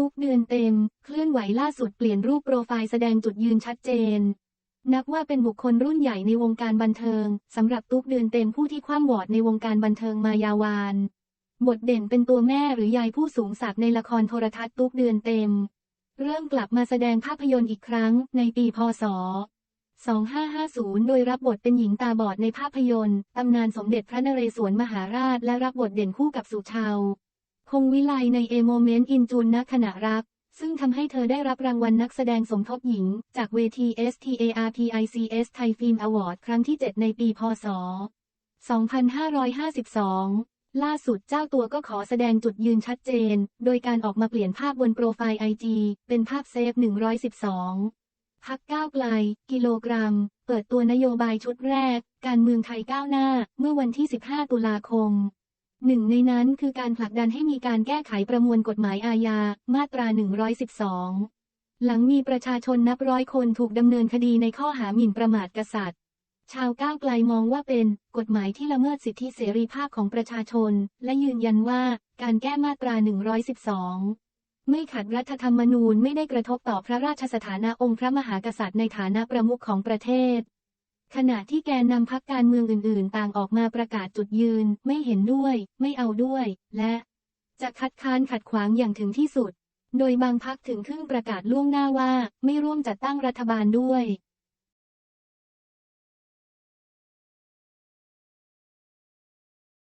ทุกเดือนเต็ม เคลื่อนไหวล่าสุดเปลี่ยนรูปโปรไฟล์แสดงจุดยืนชัดเจน นับว่าเป็นบุคคลรุ่นใหญ่ในวงการบันเทิงสำหรับทุกเดือนเต็มผู้ที่คว่ำวอดในวงการบันเทิงมายาวาน บทเด่นเป็นตัวแม่หรือยายผู้สูงศักดิ์ในละครโทรทัศน์ทุกเดือนเต็ม เริ่มกลับมาแสดงภาพยนตร์อีกครั้งในปีพศ2550 โดยรับบทเป็นหญิงตาบอดในภาพยนตร์ตำนานสมเด็จพระนเรศวรมหาราช และรับบทเด่นคู่กับสุชาว คงวิไลในเอโมเมนต์อินจูนณขณะรัก ซึ่งทำให้เธอได้รับรางวัลนักแสดงสมทบหญิง จากเวที STARPICS Thai Film Award ครั้งที่ 7 ในปีพศ 2552ล่าสุดเจ้าตัวก็ขอแสดงจุดยืนชัดเจน โดยการออกมาเปลี่ยนภาพบนโปรไฟล์ไอจีเป็นภาพเซฟ 112 พักก้าวไกล กิโลกรัม เปิดตัวนโยบายชุดแรก การเมืองไทยก้าวหน้า เมื่อวันที่ 15 ตุลาคม หนึ่งในนั้นคือการผลักดันให้มีการแก้ไขประมวลกฎหมายอาญา มาตรา 112 หลังมีประชาชนนับร้อยคนถูกดำเนินคดีในข้อหาหมิ่นประมาทกษัตริย์ ชาวก้าวไกลมองว่าเป็นกฎหมายที่ละเมิดสิทธิเสรีภาพของประชาชน และยืนยันว่าการแก้มาตรา 112ไม่ขัดรัฐธรรมนูญไม่ได้กระทบต่อพระราชสถานะองค์พระมหากษัตริย์ในฐานะประมุขของประเทศ ขณะที่แกนนำพักการเมืองอื่น ๆ ต่างออกมาประกาศจุดยืน ไม่เห็นด้วย ไม่เอาด้วย และจะคัดค้านขัดขวางอย่างถึงที่สุด โดยบางพักถึงครึ่งประกาศล่วงหน้าว่า ไม่ร่วมจัดตั้งรัฐบาลด้วย